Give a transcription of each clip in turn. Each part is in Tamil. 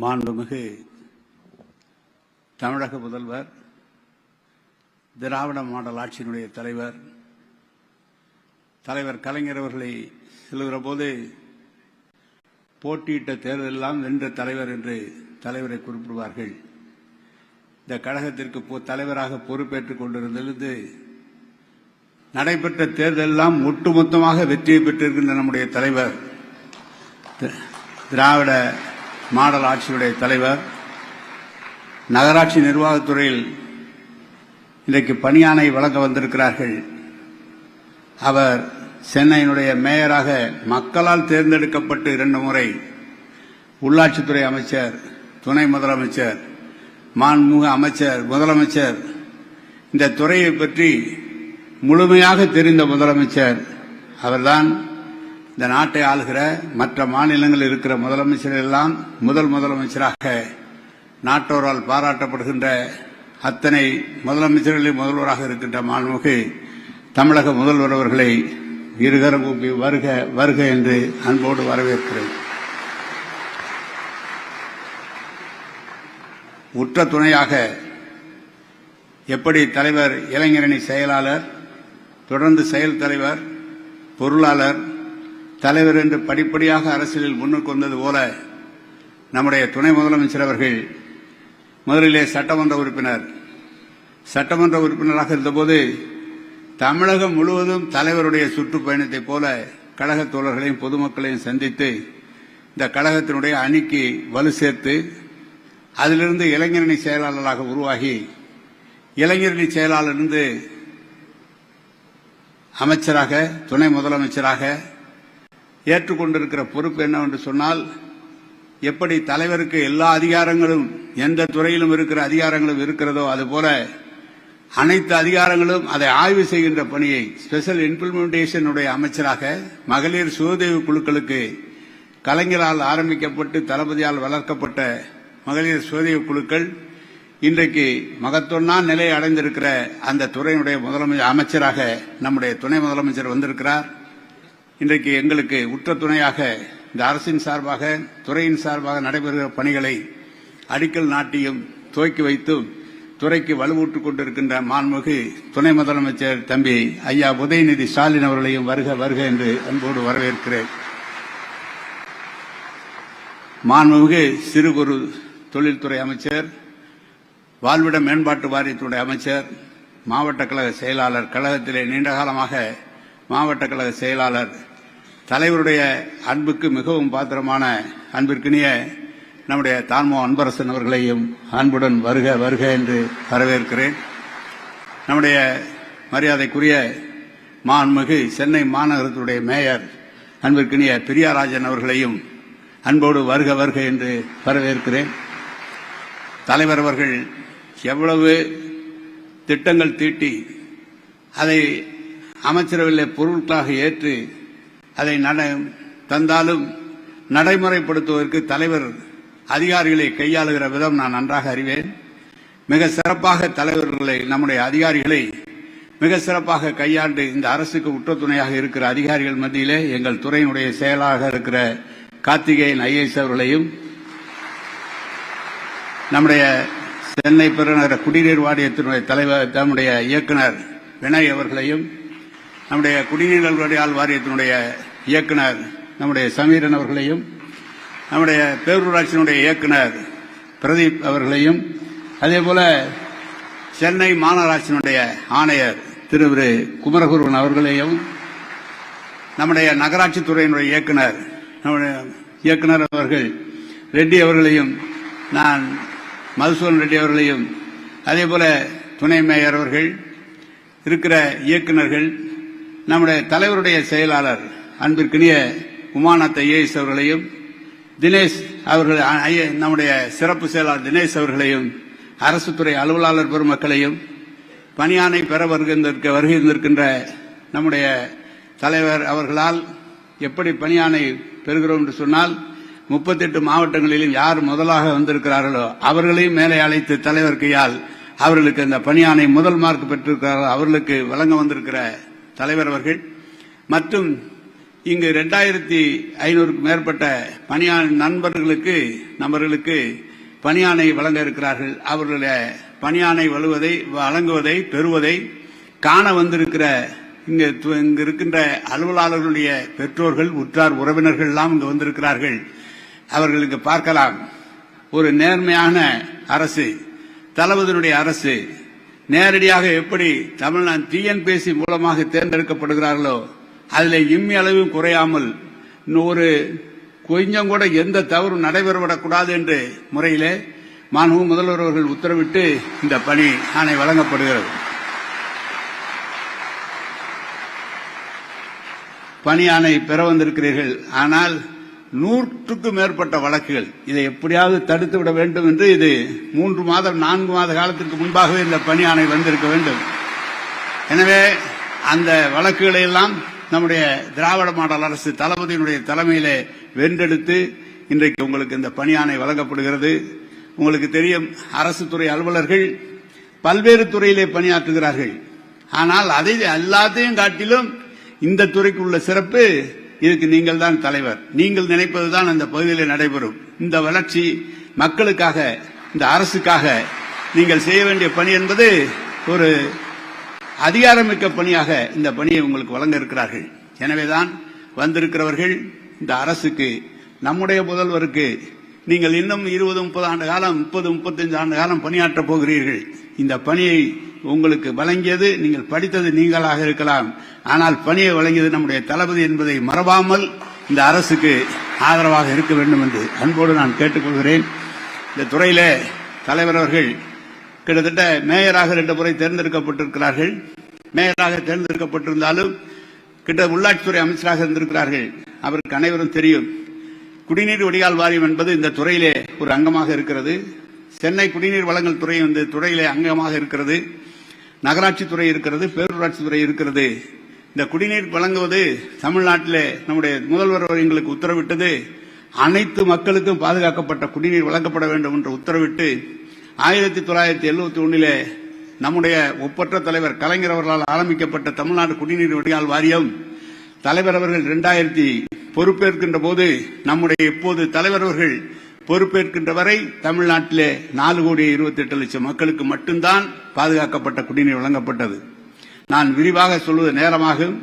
மாண்புமிகு தமிழக முதல்வர் திராவிட மாடல் ஆட்சியினுடைய தலைவர் தலைவர் கலைஞர் அவர்களை செல்கிற போது போட்டியிட்ட தேர்தலெல்லாம் வென்ற தலைவர் என்று தலைவரை குறிப்பிடுவார்கள். இந்த கழகத்திற்கு பொ- தலைவராக பொறுப்பேற்றுக் கொண்டிருந்திருந்து நடைபெற்ற தேர்தலெல்லாம் ஒட்டுமொத்தமாக வெற்றியை பெற்றிருக்கின்ற நம்முடைய தலைவர் திராவிட மாடல் ஆட்சியுடைய தலைவர். நகராட்சி நிர்வாகத்துறையில் இன்றைக்கு பணியாணை வழங்க வந்திருக்கிறார்கள். அவர் சென்னையினுடைய மேயராக மக்களால் தேர்ந்தெடுக்கப்பட்டு இரண்டு முறை உள்ளாட்சித்துறை அமைச்சர் துணை முதலமைச்சர் மாண்புமிகு அமைச்சர் முதலமைச்சர். இந்த துறையை பற்றி முழுமையாக தெரிந்த முதலமைச்சர் அவர்தான். இந்த நாட்டை ஆளுகிற மற்ற மாநிலங்களில் இருக்கிற முதலமைச்சர் எல்லாம் முதல் முதலமைச்சராக நாட்டோரால் பாராட்டப்படுகின்ற அத்தனை முதலமைச்சர்களில் முதல்வராக இருக்கின்ற மாண்புமிகு தமிழக முதல்வர் அவர்களை இருகரம் கூப்பி வருக வருக என்று அன்போடு வரவேற்கிறேன். உற்ற துணையாக எப்படி தலைவர் இளைஞரணி செயலாளர் தொடர்ந்து செயல் தலைவர் பொருளாளர் தலைவர் என்று படிப்படியாக அரசியலில் முன்னுக்கு வந்தது போல நம்முடைய துணை முதலமைச்சர் அவர்கள் முதலிலே சட்டமன்ற உறுப்பினர். சட்டமன்ற உறுப்பினராக இருந்தபோது தமிழகம் முழுவதும் தலைவருடைய சுற்றுப்பயணத்தைப் போல கழகத் தோழர்களையும் பொதுமக்களையும் சந்தித்து இந்த கழகத்தினுடைய அணிக்கு வலு சேர்த்து அதிலிருந்து இளைஞரணி செயலாளராக உருவாகி இளைஞரணி செயலாளரிலிருந்து அமைச்சராக துணை முதலமைச்சராக ஏற்றுக்கொண்டிருக்கிற பொறுப்பு என்னவென்று சொன்னால் எப்படி தலைவருக்கு எல்லா அதிகாரங்களும் எந்த துறையிலும் இருக்கிற அதிகாரங்களும் இருக்கிறதோ அதுபோல அனைத்து அதிகாரங்களும் அதை ஆய்வு செய்கின்ற பணியை ஸ்பெஷல் இம்ப்ளிமெண்டேஷனுடைய அமைச்சராக மகளிர் சுயதேவி குழுக்களுக்கு கலைஞரால் ஆரம்பிக்கப்பட்டு தளபதியால் வளர்க்கப்பட்ட மகளிர் சுயதேவி குழுக்கள் இன்றைக்கு மகத்தொன்னா நிலை அடைந்திருக்கிற அந்த துறையினுடைய முதலமைச்சர் அமைச்சராக நம்முடைய துணை முதலமைச்சர் வந்திருக்கிறார். இன்றைக்கு எங்களுக்கு உற்ற துணையாக இந்த அரசின் சார்பாக துறையின் சார்பாக நடைபெறுகிற பணிகளை அடிக்கல் நாட்டியும் துவக்கி வைத்தும் துறைக்கு வலுவூட்டுக் கொண்டிருக்கின்ற மாண்புமிகு துணை முதலமைச்சர் தம்பி ஐயா உதயநிதி ஸ்டாலின் அவர்களையும் வருக வருக என்று அன்போடு வரவேற்கிறேன். மாண்புமிகு சிறு குறு தொழில்துறை அமைச்சர் வாழ்விட மேம்பாட்டு வாரியத்துடைய அமைச்சர் மாவட்ட கழக செயலாளர் கழகத்திலே நீண்டகாலமாக மாவட்ட கழக செயலாளர் தலைவருடைய அன்புக்கு மிகவும் பாத்திரமான அன்பிற்கினிய நம்முடைய தான்மோ அன்பரசன் அவர்களையும் அன்புடன் வருக வருக என்று வரவேற்கிறேன். நம்முடைய மரியாதைக்குரிய மாண்புமிகு சென்னை மாநகரத்துடைய மேயர் அன்பிற்கினிய பிரியாராஜன் அவர்களையும் அன்போடு வருக வருக என்று வரவேற்கிறேன். தலைவர் அவர்கள் எவ்வளவு திட்டங்கள் தீட்டி அதை அமைச்சரவையில் பொருட்களாக ஏற்று அதை நட தந்தாலும் நடைமுறைப்படுத்துவதற்கு தலைவர் அதிகாரிகளை கையாளுகிற விதம் நான் நன்றாக அறிவேன். மிக சிறப்பாக தலைவர்களை நம்முடைய அதிகாரிகளை மிக சிறப்பாக கையாண்டு இந்த அரசுக்கு உற்ற துணையாக இருக்கிற அதிகாரிகள் மத்தியிலே எங்கள் துறையினுடைய செயலாக இருக்கிற கார்த்திகேயன் ஐஏஎஸ் அவர்களையும் நம்முடைய சென்னை பெருநகர குடிநீர் வாரியத்தினுடைய தலைவர் நம்முடைய இயக்குனர் வினய் அவர்களையும் நம்முடைய குடிநீர் வடிகால் வாரியத்தினுடைய இயக்குனர் நம்முடைய சமீரன் அவர்களையும் நம்முடைய பேரூராட்சியினுடைய இயக்குனர் பிரதீப் அவர்களையும் அதேபோல சென்னை மாநகராட்சியினுடைய ஆணையர் திரு குமரகுருவன் அவர்களையும் நம்முடைய நகராட்சித்துறையினுடைய இயக்குனர் நம்முடைய இயக்குனர் அவர்கள் ரெட்டி அவர்களையும் நான் மதுசூரன் ரெட்டி அவர்களையும் அதேபோல துணை மேயர் அவர்கள் இருக்கிற இயக்குனர்கள் நம்முடைய தலைவருடைய செயலாளர் அன்பிற்கினிய உமாநாத் ஐஏஎஸ் அவர்களையும் தினேஷ் அவர்கள் நம்முடைய சிறப்பு செயலாளர் தினேஷ் அவர்களையும் அரசு துறை அலுவலாளர் பெருமக்களையும் பணியானை பெற வருகின்ற வருகின்றிருக்கின்ற நம்முடைய தலைவர் அவர்களால் எப்படி பணியானை பெறுகிறோம் என்று சொன்னால் முப்பத்தெட்டு மாவட்டங்களிலும் யார் முதலாக வந்திருக்கிறார்களோ அவர்களையும் மேலே அழைத்து தலைவர் கையால் அவர்களுக்கு அந்த பணியானை முதல் மார்க் பெற்றிருக்கிறார்கள் அவர்களுக்கு வழங்க வந்திருக்கிற தலைவர் அவர்கள். மற்றும் இங்கு ரெண்டாயிரத்தி ஐநூறுக்கும் மேற்பட்ட பணியா நண்பர்களுக்கு நபர்களுக்கு பணியாணை வழங்க இருக்கிறார்கள். அவர்களுடைய பணியாணை வழுவதை வழங்குவதை பெறுவதை காண வந்திருக்கிற இங்கு இங்கு இருக்கின்ற அலுவலாளர்களுடைய பெற்றோர்கள் உற்றார் உறவினர்கள் எல்லாம் இங்கு வந்திருக்கிறார்கள். அவர்களுக்கு பார்க்கலாம். ஒரு நேர்மையான அரசு தளபதியினுடைய அரசு நேரடியாக எப்படி தமிழ்நாடு டிஎன்பிஎஸ்சி மூலமாக தேர்ந்தெடுக்கப்படுகிறார்களோ அதில் இம்மி அளவும் குறையாமல் இன்னும் ஒரு கொஞ்சம் கூட எந்த தவறும் நடைபெறவிடக்கூடாது என்று முறையிலே மாண்பு முதல்வர் அவர்கள் உத்தரவிட்டு இந்த பணி ஆணை வழங்கப்படுகிறது. பணி ஆணை பெற வந்திருக்கிறீர்கள். ஆனால் நூற்றுக்கும் மேற்பட்ட வழக்குகள். இதை எப்படியாவது தடுத்து விட வேண்டும் என்று இது மூன்று மாதம் நான்கு மாத காலத்திற்கு முன்பாகவே இந்த பணி ஆணை வந்திருக்க வேண்டும். எனவே அந்த வழக்குகளை எல்லாம் நம்முடைய திராவிட மாடல் அரசு தளபதியினுடைய தலைமையிலே வென்றெடுத்து இன்றைக்கு உங்களுக்கு இந்த பணியாணை வழங்கப்படுகிறது. உங்களுக்கு தெரியும் அரசு துறை அலுவலர்கள் பல்வேறு துறையிலே பணியாற்றுகிறார்கள். ஆனால் அதை எல்லாத்தையும் காட்டிலும் இந்த துறைக்கு உள்ள சிறப்பு இதுக்கு நீங்கள் தான் தலைவர். நீங்கள் நினைப்பதுதான் அந்த பகுதியில் நடைபெறும். இந்த வளர்ச்சி மக்களுக்காக இந்த அரசுக்காக நீங்கள் செய்ய வேண்டிய பணி என்பது ஒரு அதிகாரமிக்க பணியாக இந்த பணியை உங்களுக்கு வழங்க இருக்கிறார்கள். எனவேதான் வந்திருக்கிறவர்கள் இந்த அரசுக்கு நம்முடைய முதல்வருக்கு நீங்கள் இன்னும் இருபது முப்பது ஆண்டு காலம் முப்பது முப்பத்தஞ்சு ஆண்டு காலம் பணியாற்றப் போகிறீர்கள். இந்த பணியை உங்களுக்கு வழங்கியது நீங்கள் படித்தது நீங்களாக இருக்கலாம். ஆனால் பணியை வழங்கியது நம்முடைய தளபதி என்பதை மறவாமல் இந்த அரசுக்கு ஆதரவாக இருக்க வேண்டும் என்று அன்போடு நான் கேட்டுக்கொள்கிறேன். இந்த துறையிலே தலைவர் அவர்கள் கிட்டத்தட்ட மேயராக ரெண்டு முறை தேர்ந்தெடுக்கப்பட்டிருக்கிறார்கள். மேயராக தேர்ந்தெடுக்கப்பட்டிருந்தாலும் கிட்ட உள்ளாட்சித்துறை அமைச்சராக இருந்திருக்கிறார்கள். அவருக்கு அனைவரும் தெரியும். குடிநீர் வடிகால் வாரியம் என்பது இந்த துறையிலே ஒரு அங்கமாக இருக்கிறது. சென்னை குடிநீர் வழங்கல் துறை இந்த துறையிலே அங்கமாக இருக்கிறது. நகராட்சி துறை இருக்கிறது பேரூராட்சி துறை இருக்கிறது. இந்த குடிநீர் வழங்குவது தமிழ்நாட்டிலே நம்முடைய முதல்வர் அவர் எங்களுக்கு உத்தரவிட்டது. அனைத்து மக்களுக்கும் பாதுகாக்கப்பட்ட குடிநீர் வழங்கப்பட வேண்டும் என்று உத்தரவிட்டு ஆயிரத்தி தொள்ளாயிரத்தி எழுபத்தி ஒன்னிலே நம்முடைய ஒப்பற்ற தலைவர் கலைஞர் அவர்களால் ஆரம்பிக்கப்பட்ட தமிழ்நாடு குடிநீர் வடிகால் வாரியம் தலைவர் அவர்கள் இரண்டாயிரத்தி பொறுப்பேற்கின்ற போது நம்முடைய இப்போது தலைவர் அவர்கள் பொறுப்பேற்கின்ற வரை தமிழ்நாட்டிலே நாலு கோடி இருபத்தி எட்டு லட்சம் மக்களுக்கு மட்டும்தான் பாதுகாக்கப்பட்ட குடிநீர் வழங்கப்பட்டது. நான் விரிவாக சொல்வது நேரமாகும்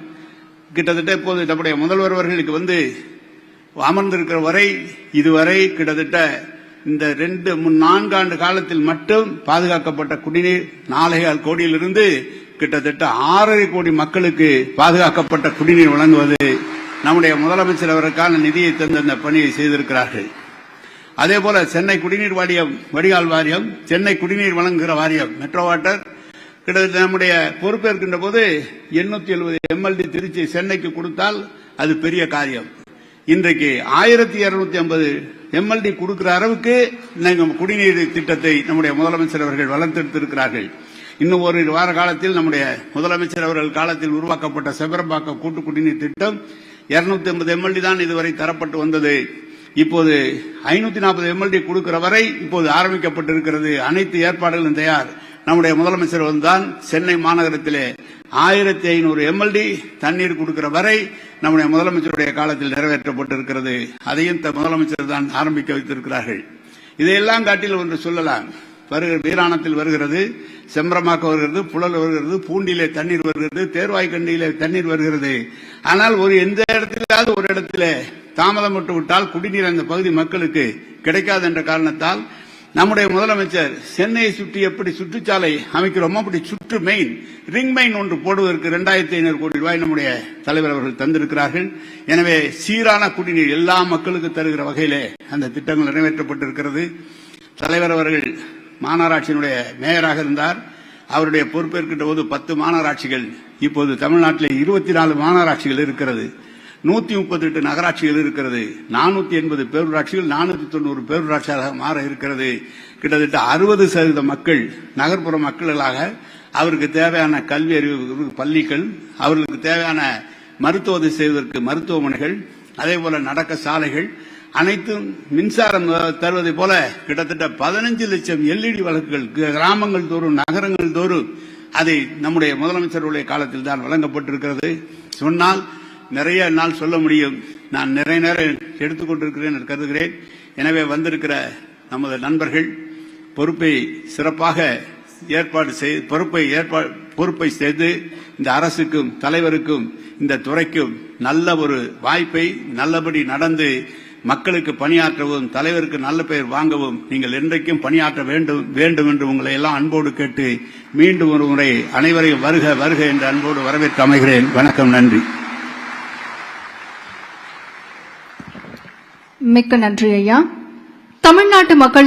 கிட்டத்தட்ட இப்போது நம்முடைய முதல்வர் அவர்களுக்கு வந்து அமர்ந்திருக்கிற வரை இதுவரை கிட்டத்தட்ட இந்த ரெண்டு மூணு நான்காண்டு காலத்தில் மட்டும் பாதுகாக்கப்பட்ட குடிநீர் நாலேகால் கோடியிலிருந்து கிட்டத்தட்ட ஆறரை கோடி மக்களுக்கு பாதுகாக்கப்பட்ட குடிநீர் வழங்குவது நம்முடைய முதலமைச்சர் அவருக்கான நிதியை தந்த அந்த பணியை செய்திருக்கிறார்கள். அதே போல சென்னை குடிநீர் வாரியம் வடிகால் வாரியம் சென்னை குடிநீர் வழங்குகிற வாரியம் மெட்ரோ வாட்டர் கிட்டத்தட்ட நம்முடைய பொறுப்பேற்கின்ற போது எண்ணூத்தி எழுபது எம்எல்டி திருச்சி சென்னைக்கு கொடுத்தால் அது பெரிய காரியம். இன்றைக்கு ஆயிரத்தி இருநூத்தி ஐம்பது எம்எல்டி கொடுக்கிற அளவுக்கு நாங்கள் குடிநீர் திட்டத்தை நம்முடைய முதலமைச்சர் அவர்கள் வளர்த்தெடுத்திருக்கிறார்கள். இன்னும் ஒரு வார காலத்தில் நம்முடைய முதலமைச்சர் அவர்கள் காலத்தில் உருவாக்கப்பட்ட செபரம்பாக்கம் கூட்டு குடிநீர் திட்டம் இருநூத்தி ஐம்பது எம்எல்டி தான் இதுவரை தரப்பட்டு வந்தது. இப்போது ஐநூத்தி நாற்பது எம்எல்டி கொடுக்கிற வரை இப்போது ஆரம்பிக்கப்பட்டிருக்கிறது. அனைத்து ஏற்பாடுகளும் தயார். நம்முடைய முதலமைச்சர் வந்தான் சென்னை மாநகரத்திலே ஆயிரத்தி ஐநூறு எம்எல்டி தண்ணீர் கொடுக்கிற வரை நம்முடைய முதலமைச்சருடைய காலத்தில் நிறைவேற்றப்பட்டிருக்கிறது. அதையும் த- முதலமைச்சர் தான் ஆரம்பிக்க வைத்திருக்கிறார்கள். இதையெல்லாம் காட்டில் ஒன்று சொல்லலாம். வருகிற வீராணத்தில் வருகிறது செம்பரமாக்க வருகிறது புழல் வருகிறது பூண்டிலே தண்ணீர் வருகிறது தேர்வாய்க்கண்டியிலே தண்ணீர் வருகிறது. ஆனால் ஒரு எந்த இடத்திலாவது ஒரு இடத்துல தாமதம் விட்டு விட்டால் குடிநீர் அந்த பகுதி மக்களுக்கு கிடைக்காது என்ற காரணத்தால் நம்முடைய முதலமைச்சர் சென்னையை சுற்றி எப்படி சுற்றுச்சாலை அமைக்கிறோமோ அப்படி சுற்று மெயின் ரிங் மெயின் ஒன்று போடுவதற்கு இரண்டாயிரத்தி ஐநூறு கோடி ரூபாய் நம்முடைய தலைவர் அவர்கள் தந்திருக்கிறார்கள். எனவே சீரான குடிநீர் எல்லா மக்களுக்கு தருகிற வகையிலே அந்த திட்டங்கள் நிறைவேற்றப்பட்டிருக்கிறது. தலைவர் அவர்கள் மாநகராட்சியினுடைய மேயராக இருந்தார். அவருடைய பொறுப்பேற்கின்ற போது பத்து மாநகராட்சிகள் இப்போது தமிழ்நாட்டில் இருபத்தி நாலு மாநகராட்சிகள் இருக்கிறது. நூத்தி முப்பத்தி எட்டு நகராட்சிகள் இருக்கிறது. நானூத்தி எண்பது பேரூராட்சிகள் நானூத்தி தொண்ணூறு பேரூராட்சியாக மாற இருக்கிறது. கிட்டத்தட்ட அறுபது சதவீத மக்கள் நகர்ப்புற மக்களாக அவருக்கு தேவையான கல்வி அறிவு பள்ளிகள் அவர்களுக்கு தேவையான மருத்துவ உதவி செய்வதற்கு மருத்துவமனைகள் அதே போல நடக்க சாலைகள் அனைத்தும் மின்சாரம் தருவதை போல கிட்டத்தட்ட பதினஞ்சு லட்சம் எல்இடி வழக்குகள் கிராமங்கள் தோறும் நகரங்கள் தோறும் அதை நம்முடைய முதலமைச்சருடைய காலத்தில் தான் வழங்கப்பட்டிருக்கிறது. சொன்னால் நிறைய நாள் சொல்ல முடியும். நான் நிறைய நேரம் எடுத்துக்கொண்டிருக்கிறேன் கருதுகிறேன். எனவே வந்திருக்கிற நமது நண்பர்கள் பொறுப்பை சிறப்பாக ஏற்பாடு செய்து பொறுப்பை ஏற்பாடு பொறுப்பை செய்து இந்த அரசுக்கும் தலைவருக்கும் இந்த துறைக்கும் நல்ல ஒரு வாய்ப்பை நல்லபடி நடந்து மக்களுக்கு பணியாற்றவும் தலைவருக்கு நல்ல பெயர் வாங்கவும் நீங்கள் என்றைக்கும் பணியாற்ற வேண்டும் வேண்டும் என்று உங்களை எல்லாம் அன்போடு கேட்டு மீண்டும் ஒரு முறை அனைவரையும் வருக வருக என்று அன்போடு வரவேற்று அமைகிறேன். வணக்கம் நன்றி. மிக்க நன்றி ஐயா. தமிழ்நாட்டு மக்கள்